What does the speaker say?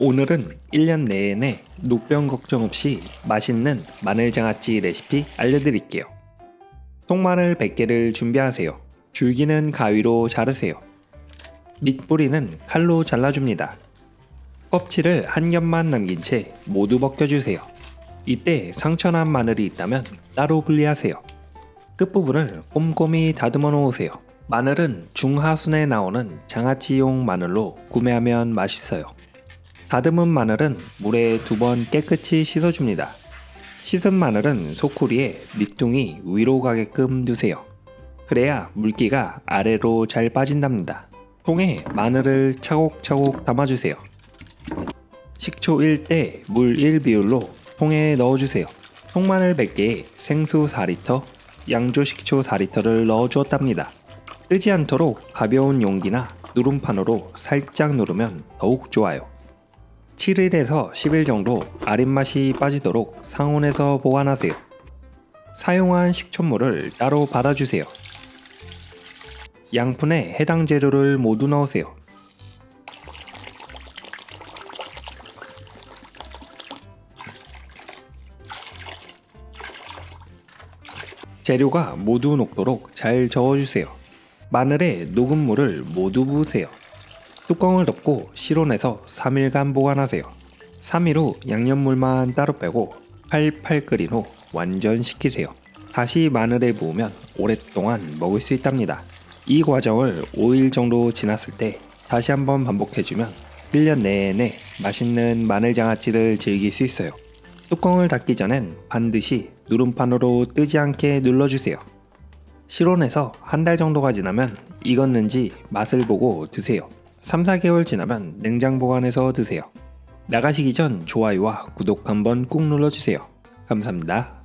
오늘은 1년 내내 녹병 걱정 없이 맛있는 마늘장아찌 레시피 알려드릴게요. 통마늘 100개를 준비하세요. 줄기는 가위로 자르세요. 밑뿌리는 칼로 잘라줍니다. 껍질을 한 겹만 남긴 채 모두 벗겨주세요. 이때 상처난 마늘이 있다면 따로 분리하세요. 끝부분을 꼼꼼히 다듬어 놓으세요. 마늘은 중하순에 나오는 장아찌용 마늘로 구매하면 맛있어요. 다듬은 마늘은 물에 두 번 깨끗이 씻어줍니다. 씻은 마늘은 소쿠리에 밑둥이 위로 가게끔 두세요. 그래야 물기가 아래로 잘 빠진답니다. 통에 마늘을 차곡차곡 담아주세요. 식초 1대 물 1비율로 통에 넣어주세요. 통마늘 100개에 생수 4리터, 양조 식초 4리터를 넣어주었답니다. 뜨지 않도록 가벼운 용기나 누름판으로 살짝 누르면 더욱 좋아요. 7일에서 10일 정도 아린맛이 빠지도록 상온에서 보관하세요. 사용한 식초물을 따로 받아주세요. 양푼에 해당 재료를 모두 넣으세요. 재료가 모두 녹도록 잘 저어주세요. 마늘에 녹은 물을 모두 부으세요. 뚜껑을 덮고 실온에서 3일간 보관하세요. 3일 후 양념물만 따로 빼고 팔팔 끓인 후 완전 식히세요. 다시 마늘에 부으면 오랫동안 먹을 수 있답니다. 이 과정을 5일 정도 지났을 때 다시 한번 반복해주면 1년 내내 맛있는 마늘 장아찌를 즐길 수 있어요. 뚜껑을 닫기 전엔 반드시 누름판으로 뜨지 않게 눌러주세요. 실온에서 한 달 정도가 지나면 익었는지 맛을 보고 드세요. 3, 4개월 지나면 냉장 보관해서 드세요. 나가시기 전 좋아요와 구독 한번 꾹 눌러주세요. 감사합니다.